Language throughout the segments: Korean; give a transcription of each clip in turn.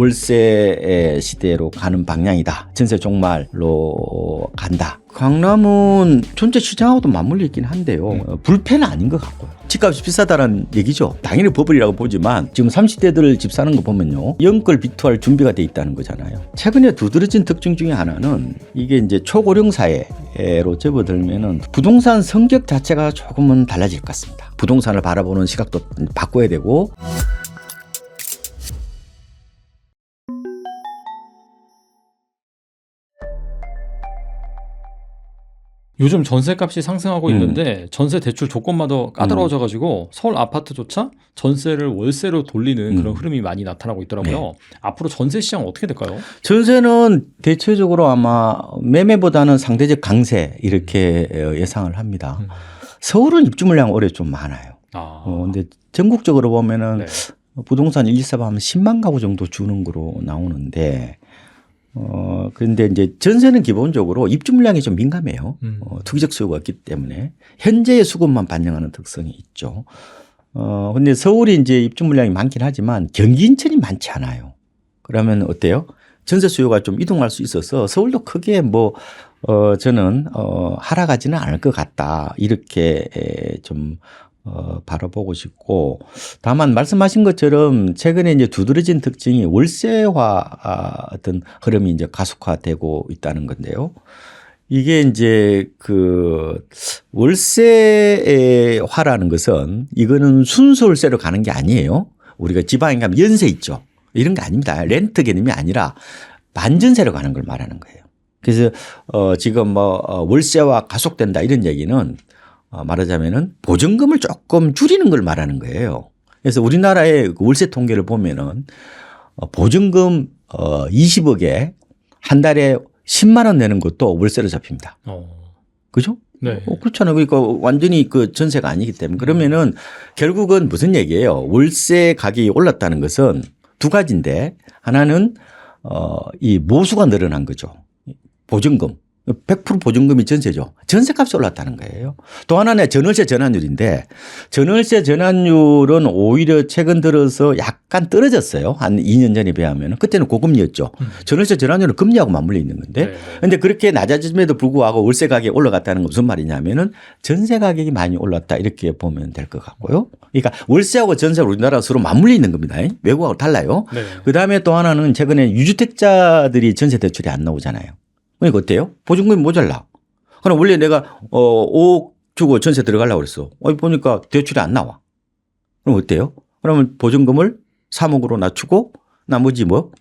월세 시대로 가는 방향이다. 전세 종말로 간다. 강남은 전체 시장하고도 맞물려 있긴 한데요. 어, 불패는 아닌 것 같고요. 집값이 비싸다는 얘기죠. 당연히 버블이라고 보지만 지금 30대들 집 사는 거 보면요. 영끌 비투할 준비가 돼 있다는 거잖아요. 최근에 두드러진 특징 중에 하나는 이게 이제 초고령 사회로 접어들면은 부동산 성격 자체가 조금은 달라질 것 같습니다. 부동산을 바라보는 시각도 바꿔야 되고 요즘 전세값이 상승하고 음. 있는데 전세 대출 조건마다 까다로워져 가지고 서울 아파트조차 전세를 월세로 돌리는 그런 음. 흐름이 많이 나타나고 있더라고요. 앞으로 전세 시장 어떻게 될까요? 전세는 대체적으로 아마 매매보다는 상대적 강세 이렇게 어, 예상을 합니다. 음. 서울은 입주 물량 올해 좀 많아요. 아, 어, 근데 전국적으로 보면은 네. 부동산 1, 2, 3 하면 10만 가구 정도 주는 거로 나오는데 어, 그런데 이제 전세는 기본적으로 입주 물량이 좀 민감해요. 음. 어, 투기적 수요가 없기 때문에 현재의 수급만 반영하는 특성이 있죠. 어, 근데 서울이 이제 입주 물량이 많긴 하지만 경기 인천이 많지 않아요. 그러면 어때요? 전세 수요가 좀 이동할 수 있어서 서울도 크게 뭐, 어, 저는, 어, 하락하지는 않을 것 같다. 이렇게 에, 좀, 어, 바라보고 싶고. 다만 말씀하신 것처럼 최근에 이제 두드러진 특징이 월세화 아, 어떤 흐름이 이제 가속화되고 있다는 건데요. 이게 이제 그 월세의 화라는 것은 이거는 순수 월세로 가는 게 아니에요. 우리가 지방에 가면 연세 있죠. 이런 게 아닙니다. 렌트 개념이 아니라 반전세로 가는 걸 말하는 거예요. 그래서 어 지금 뭐 어, 월세화 가속된다 이런 얘기는 어 말하자면은 보증금을 조금 줄이는 걸 말하는 거예요. 그래서 우리나라의 그 월세 통계를 보면은 어 보증금 어 20억에 한 달에 10만 원 내는 것도 월세로 잡힙니다. 어, 그죠? 네. 어, 그렇잖아요. 그러니까 완전히 그 전세가 아니기 때문에 그러면은 결국은 무슨 얘기예요? 월세 가격이 올랐다는 것은 두 가지인데 하나는 어, 이 모수가 늘어난 거죠. 보증금. 100% 보증금이 전세죠. 전세값이 올랐다는 거예요. 또 하나는 전월세 전환율인데 전월세 전환율은 오히려 최근 들어서 약간 떨어졌어요. 한 2년 전에 비하면. 그때는 고금리였죠. 전월세 전환율은 금리하고 맞물려 있는 건데 네, 네. 근데 그렇게 낮아짐에도 불구하고 월세 가격이 올라갔다는 건 무슨 말이냐면은 전세 가격이 많이 올랐다 이렇게 보면 될 것 같고요. 그러니까 월세하고 전세가 우리나라 서로 맞물려 있는 겁니다. 외국하고 달라요. 네. 그 다음에 또 하나는 최근에 유주택자들이 전세 대출이 안 나오잖아요. 그러니까 어때요? 보증금이 모자라. 그럼 원래 내가 어 5억 주고 전세 들어가려고 그랬어. 어 보니까 대출이 안 나와. 그럼 어때요? 그러면 보증금을 3억으로 낮추고 나머지 뭐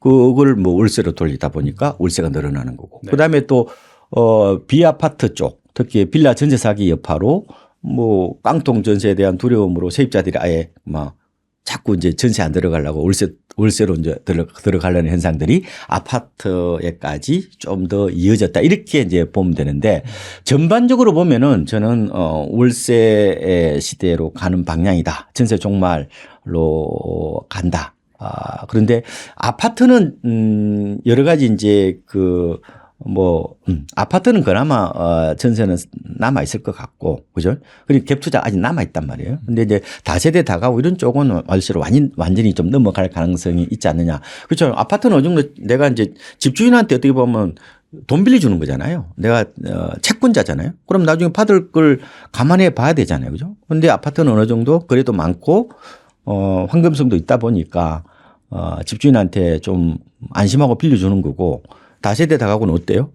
그걸 뭐 월세로 돌리다 보니까 월세가 늘어나는 거고. 네. 그다음에 또어 비아파트 쪽 특히 빌라 전세 사기 여파로 뭐 깡통 전세에 대한 두려움으로 세입자들이 아예 막 자꾸 이제 전세 안 들어가려고 월세 월세로 이제 들어 들어가려는 현상들이 아파트에까지 좀 더 이어졌다 이렇게 이제 보면 되는데 전반적으로 보면은 저는 어 월세 시대로 가는 방향이다 전세 종말로 간다. 아 그런데 아파트는 음 여러 가지 이제 그 뭐, 음, 아파트는 그나마, 어, 전세는 남아 있을 것 같고, 그죠? 그리고 갭 투자 아직 남아 있단 말이에요. 근데 이제 다세대 다가오고 이런 쪽은 월세로 완전, 완전히 좀 넘어갈 가능성이 있지 않느냐. 그렇죠. 아파트는 어느 정도 내가 이제 집주인한테 어떻게 보면 돈 빌려주는 거잖아요. 내가, 어, 채권자잖아요. 그럼 나중에 받을 걸 감안해 봐야 되잖아요. 그죠? 근데 아파트는 어느 정도 그래도 많고, 어, 황금성도 있다 보니까, 어, 집주인한테 좀 안심하고 빌려주는 거고, 다세대 다가구는 어때요?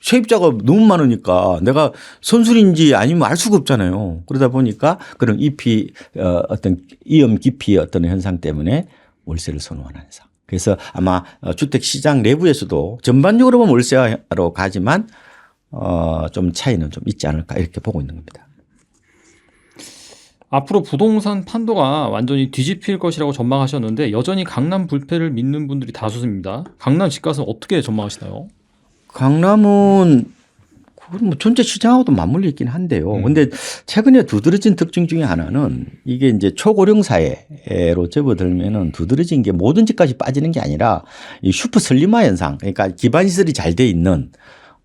세입자가 너무 많으니까 내가 선술인지 아니면 알 수가 없잖아요. 그러다 보니까 그런 잎이 어, 어떤 이염 깊이 어떤 현상 때문에 월세를 선호하는 현상. 그래서 아마 어, 주택 시장 내부에서도 전반적으로 보면 월세로 가지만 어, 좀 차이는 좀 있지 않을까 이렇게 보고 있는 겁니다. 앞으로 부동산 판도가 완전히 뒤집힐 것이라고 전망하셨는데 여전히 강남 불패를 믿는 분들이 다수입니다. 강남 집값은 어떻게 전망하시나요? 강남은 그건 뭐 전체 시장하고도 맞물려 있긴 한데요. 음. 근데 최근에 두드러진 특징 중에 하나는 이게 이제 초고령 사회로 접어들면은 두드러진 게 모든 집까지 빠지는 게 아니라 이 슈퍼 슬림화 현상. 그러니까 기반 시설이 잘 돼 있는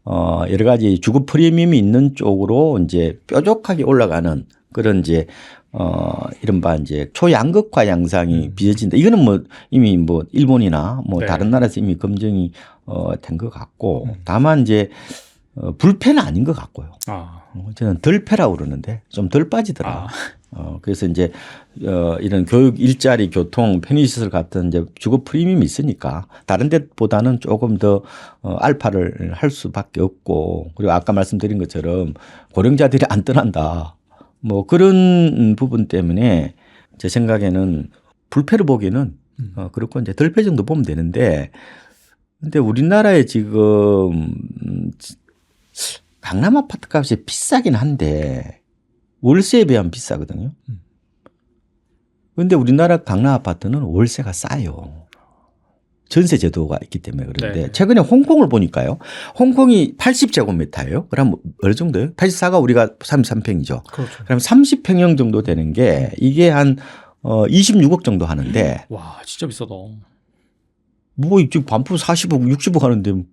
어 여러 가지 주거 프리미엄이 있는 쪽으로 이제 뾰족하게 올라가는 그런 이제 어 이른바 이제 초양극화 양상이 빚어진다. 이거는 뭐 이미 뭐 일본이나 뭐 네. 다른 나라에서 이미 검증이 어 된 것 같고 다만 이제 어 불패는 아닌 것 같고요. 아, 어, 저는 덜 패라고 그러는데 좀 덜 빠지더라. 아. 어, 그래서 이제, 어, 이런 교육, 일자리, 교통, 편의시설 같은 이제 주거 프리미엄이 있으니까 다른 데보다는 조금 더, 어, 알파를 할 수밖에 없고 그리고 아까 말씀드린 것처럼 고령자들이 안 떠난다. 뭐 그런 부분 때문에 제 생각에는 불패를 보기에는 어, 그렇고 이제 덜패 정도 보면 되는데 근데 우리나라에 지금 음, 강남 아파트 값이 비싸긴 한데 월세에 비하면 비싸거든요. 그런데 우리나라 강남 아파트는 월세가 싸요. 전세 제도가 있기 때문에 그런데 네. 최근에 홍콩을 보니까요. 홍콩이 80제곱미터예요. 그럼 어느 정도예요? 84가 우리가 33평이죠. 그렇죠. 그럼 30평형 정도 되는 게 이게 한 어, 26억 정도 하는데 와, 진짜 비싸다. 뭐 지금 반품 40억, 60억 하는데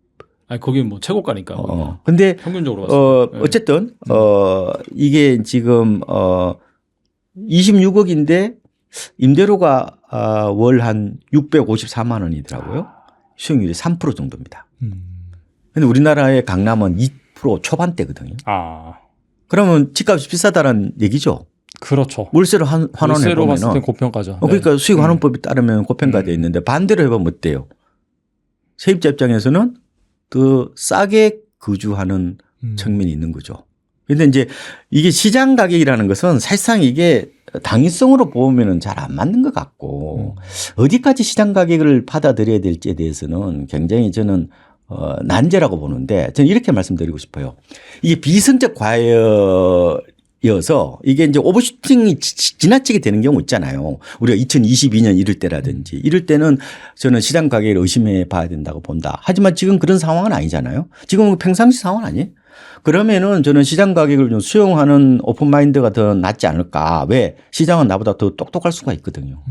아니, 거긴 뭐 최고가니까. 어. 근데 평균적으로 봤을 어, 때. 어쨌든, 어, 이게 지금, 어, 26억인데, 임대료가, 아, 월한 654만 원이더라고요. 수익률이 3% 정도입니다. 음. 근데 우리나라의 강남은 2% 초반대거든요. 아, 그러면 집값이 비싸다는 얘기죠. 그렇죠. 월세로 한, 환원해 월세로 봤을 땐 보면은. 고평가죠. 어, 그러니까 수익 음. 환원법에 따르면 고평가돼 있는데 반대로 해보면 어때요? 세입자 입장에서는 더 싸게 거주하는 음. 측면이 있는 거죠. 근데 이제 이게 시장 가격이라는 것은 사실상 이게 당위성으로 보면은 잘 안 맞는 것 같고 어디까지 시장 가격을 받아들여야 될지에 대해서는 굉장히 저는 어, 난제라고 보는데 저는 이렇게 말씀드리고 싶어요. 이게 비선적 과열이어서 이게 이제 오버슈팅이 지- 지나치게 되는 경우 있잖아요. 우리가 2022년 이럴 때라든지 이럴 때는 저는 시장 가격을 의심해 봐야 된다고 본다. 하지만 지금 그런 상황은 아니잖아요. 지금은 평상시 상황 아니에요? 그러면은 저는 시장 가격을 좀 수용하는 오픈 마인드가 더 낫지 않을까. 왜? 시장은 나보다 더 똑똑할 수가 있거든요.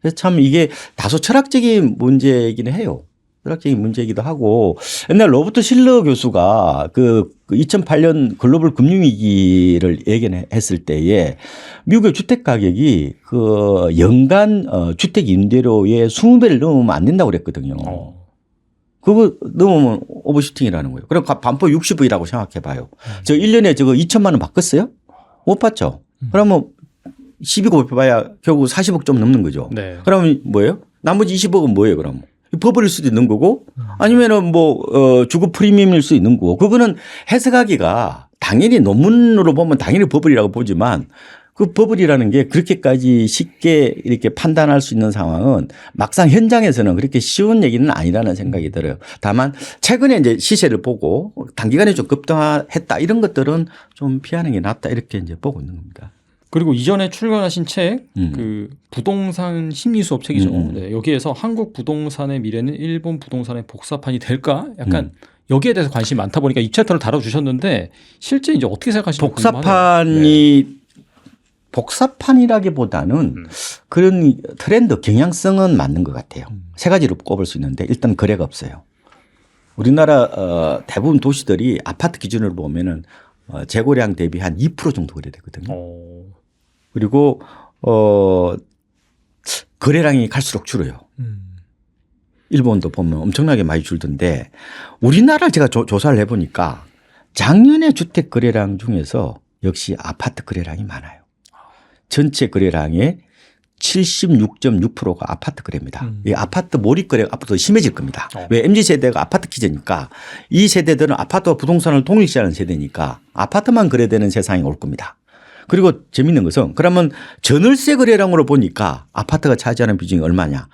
그래서 참 이게 다소 철학적인 문제이기는 해요. 철학적인 문제이기도 하고 옛날 로버트 실러 교수가 그 2008년 글로벌 금융위기를 예견했을 때에 미국의 주택 가격이 그 연간 어, 주택 임대료의 20배를 넘으면 안 된다고 그랬거든요. 어. 그거 넘으면 오버슈팅이라는 거예요. 그럼 가- 반포 60억이라고 생각해 봐요. 저 1년에 저거 2천만 원 바꿨어요? 못 받죠. 그러면 12억 봐야 결국 40억 좀 넘는 거죠. 네. 그러면 뭐예요? 나머지 20억은 뭐예요, 그럼? 버블일 수도 있는 거고 아니면은 뭐, 어, 주거 프리미엄일 수 있는 거고 그거는 해석하기가 당연히 논문으로 보면 당연히 버블이라고 보지만 그 버블이라는 게 그렇게까지 쉽게 이렇게 판단할 수 있는 상황은 막상 현장에서는 그렇게 쉬운 얘기는 아니라는 생각이 들어요. 다만 최근에 이제 시세를 보고 단기간에 좀 급등했다 이런 것들은 좀 피하는 게 낫다 이렇게 이제 보고 있는 겁니다. 그리고 이전에 출간하신 책, 음. 그 부동산 심리 수업 책이죠. 음, 음. 네, 여기에서 한국 부동산의 미래는 일본 부동산의 복사판이 될까? 약간 음. 여기에 대해서 관심이 많다 보니까 이 챕터를 다뤄주셨는데 실제 이제 어떻게 생각하시는지. 복사판이 복사판이라기보다는 음. 그런 트렌드 경향성은 맞는 것 같아요. 음. 세 가지로 꼽을 수 있는데 일단 거래가 없어요. 우리나라 어, 대부분 도시들이 아파트 기준으로 보면은 어, 재고량 대비 한 2% 정도 거래되거든요. 어. 그리고 어 거래량이 갈수록 줄어요. 음. 일본도 보면 엄청나게 많이 줄던데 우리나라 제가 조, 조사를 해보니까 작년에 주택 거래량 중에서 역시 아파트 거래량이 많아요. 전체 거래량의 76.6%가 아파트 거래입니다. 음. 이 아파트 몰입 거래가 앞으로 더 심해질 겁니다. 어. 왜 MZ 세대가 아파트 기제니까 이 세대들은 아파트와 부동산을 동일시하는 세대니까 아파트만 거래되는 세상이 올 겁니다. 그리고 재밌는 것은 그러면 전월세 거래량으로 보니까 아파트가 차지하는 비중이 얼마냐?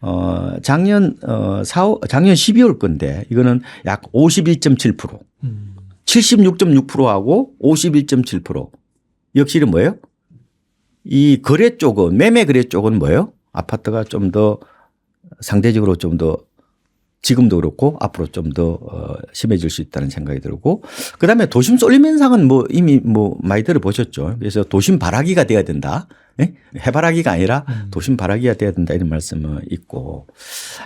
어, 작년 어, 4, 작년 12월 건데 이거는 약 51.7%. 음. 76.6%하고 51.7%. 역시는 뭐예요? 이 거래 쪽은 매매 거래 쪽은 뭐예요? 아파트가 좀 더 상대적으로 좀 더 지금도 그렇고 앞으로 좀더 어, 심해질 수 있다는 생각이 들고 그다음에 도심 쏠림 현상은 뭐 이미 뭐 많이 들어보셨죠. 그래서 도심 발화기가 돼야 된다. 예? 해바라기가 아니라 도심 발화기가 돼야 된다 이런 말씀은 있고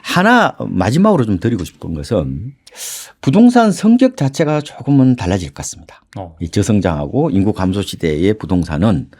하나 마지막으로 좀 드리고 싶은 것은 부동산 성격 자체가 조금은 달라질 것 같습니다. 어. 이 저성장하고 인구 감소 시대의 부동산은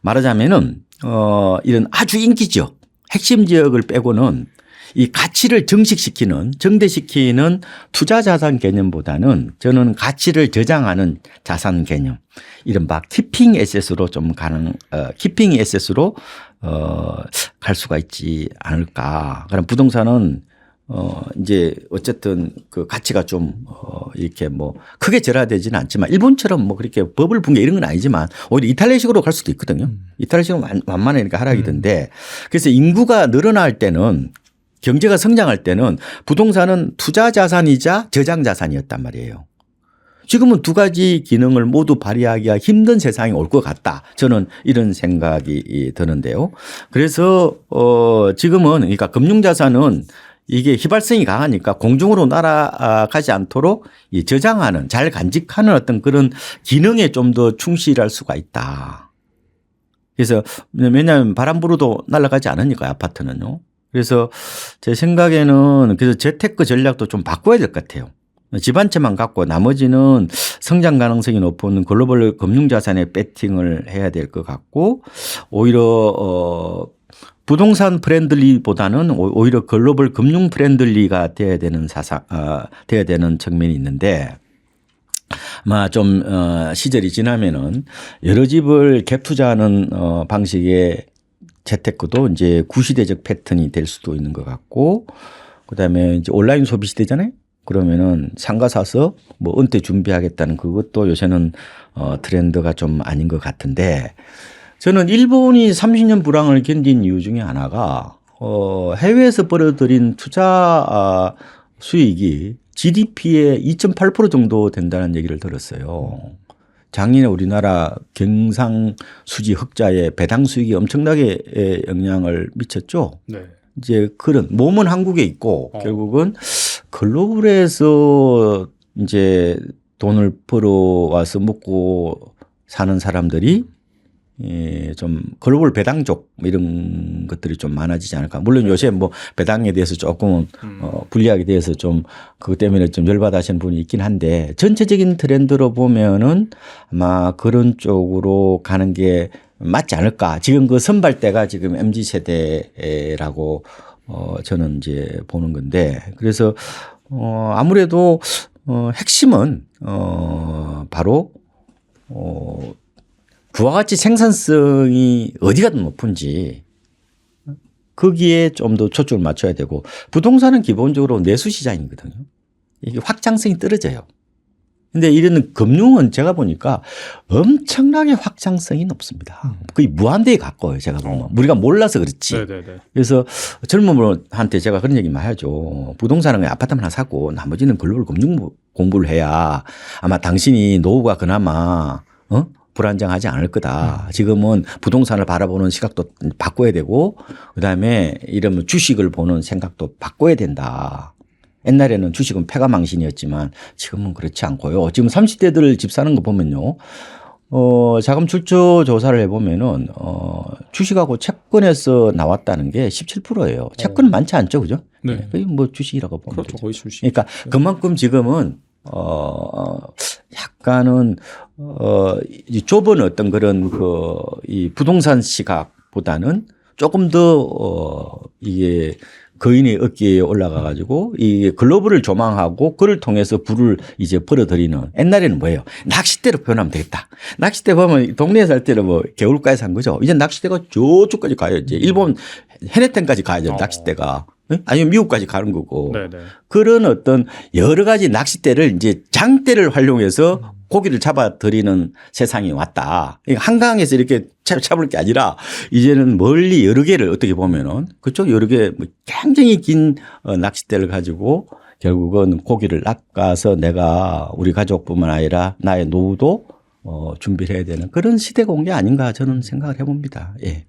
말하자면은 어 이런 아주 인기 지역, 핵심 지역을 빼고는 이 가치를 정식시키는 정대시키는 투자 자산 개념보다는 저는 가치를 저장하는 자산 개념 이른바 키핑 에셋으로 좀 가는 어 키핑 에셋으로 어 갈 수가 있지 않을까. 그럼 부동산은 어, 이제 어쨌든 그 가치가 좀, 어, 이렇게 뭐 크게 절하되지는 않지만 일본처럼 뭐 그렇게 버블 붕괴 이런 건 아니지만 오히려 이탈리아식으로 갈 수도 있거든요. 이탈리아식은 완- 완만하니까 하락이던데 그래서 인구가 늘어날 때는 경제가 성장할 때는 부동산은 투자 자산이자 저장 자산이었단 말이에요. 지금은 두 가지 기능을 모두 발휘하기가 힘든 세상이 올 것 같다. 저는 이런 생각이 이, 드는데요. 그래서 어 지금은 그러니까 금융 자산은 이게 휘발성이 강하니까 공중으로 날아가지 않도록 이 저장하는 잘 간직하는 어떤 그런 기능에 좀 더 충실할 수가 있다. 그래서 왜냐하면 바람 불어도 날아가지 않으니까 아파트는요. 그래서 제 생각에는 그래서 재테크 전략도 좀 바꿔야 될 것 같아요. 집 한 채만 갖고 나머지는 성장 가능성이 높은 글로벌 금융자산에 배팅을 해야 될 것 같고 오히려 어 부동산 프렌들리보다는 오- 오히려 글로벌 금융 프렌들리가 돼야 되는 사상 아 돼야 되는 측면이 있는데 아마 좀 어, 시절이 지나면은 여러 집을 갭 투자하는 어, 방식의 재테크도 이제 구시대적 패턴이 될 수도 있는 것 같고 그다음에 이제 온라인 소비 시대잖아요. 그러면은 상가 사서 뭐 은퇴 준비하겠다는 그것도 요새는 어 트렌드가 좀 아닌 것 같은데 저는 일본이 30년 불황을 견딘 이유 중에 하나가 어 해외에서 벌어들인 투자 아, 수익이 GDP의 2.8% 정도 된다는 얘기를 들었어요. 작년에 우리나라 경상 수지 흑자에 배당 수익이 엄청나게 에, 영향을 미쳤죠. 네. 이제 그런 몸은 한국에 있고 어. 결국은 글로벌에서 이제 돈을 벌어 와서 먹고 사는 사람들이 예, 좀 글로벌 배당족 뭐 이런 것들이 좀 많아지지 않을까. 물론 요새 뭐 배당에 대해서 조금 어, 불리하게 대해서 좀 그것 때문에 좀 열받아 하시는 분이 있긴 한데 전체적인 트렌드로 보면은 아마 그런 쪽으로 가는 게 맞지 않을까. 지금 그 선발대가 지금 MZ 세대라고 어, 저는 이제 보는 건데 그래서 어, 아무래도 어, 핵심은 어, 바로 어, 그와 같이 생산성이 어디 가든 높은지 거기에 좀 더 초점을 맞춰야 되고 부동산은 기본적으로 내수 시장이거든요. 이게 확장성이 떨어져요. 근데 이런 금융은 제가 보니까 엄청나게 확장성이 높습니다. 거의 무한대에 가까워요. 제가 보면. 우리가 몰라서 그렇지. 네네네. 그래서 젊은 분한테 제가 그런 얘기 많이 하죠. 부동산은 아파트 하나 사고 나머지는 글로벌 금융 공부를 해야 아마 당신이 노후가 그나마 어? 불안정하지 않을 거다. 지금은 부동산을 바라보는 시각도 바꿔야 되고 그다음에 이러면 주식을 보는 생각도 바꿔야 된다. 옛날에는 주식은 폐가망신이었지만 지금은 그렇지 않고요. 지금 30대들 집 사는 거 보면요. 어, 자금 출처 조사를 해보면은, 어, 주식하고 채권에서 나왔다는 게 17%예요. 채권은 많지 않죠. 그죠? 네. 그게 뭐 주식이라고 보면 그렇죠. 거의 주식. 그러니까 그만큼 지금은 어 약간은 어이 좁은 어떤 그런 그 이 부동산 시각보다는 조금 더 어 이게 거인의 어깨에 올라가 가지고 이 글로벌을 조망하고 그를 통해서 부를 이제 벌어들이는 옛날에는 뭐예요? 낚싯대로 표현하면 되겠다. 낚싯대 보면 동네에 살 때는 뭐 개울가에 산 거죠. 이제 낚싯대가 저쪽까지 가요. 이제 일본 해내텐까지 가야죠. 어. 낚싯대가. 응? 아니면 미국까지 가는 거고. 네네. 그런 어떤 여러 가지 낚싯대를 이제 장대를 활용해서 고기를 잡아들이는 세상이 왔다. 이거 한강에서 이렇게 잡- 잡을 게 아니라 이제는 멀리 여러 개를 어떻게 보면은 그쪽 여러 개뭐 굉장히 긴 어, 낚싯대를 가지고 결국은 고기를 낚아서 내가 우리 가족뿐만 아니라 나의 노후도 어, 준비를 해야 되는 그런 시대가 온 게 아닌가 저는 생각을 해봅니다. 예.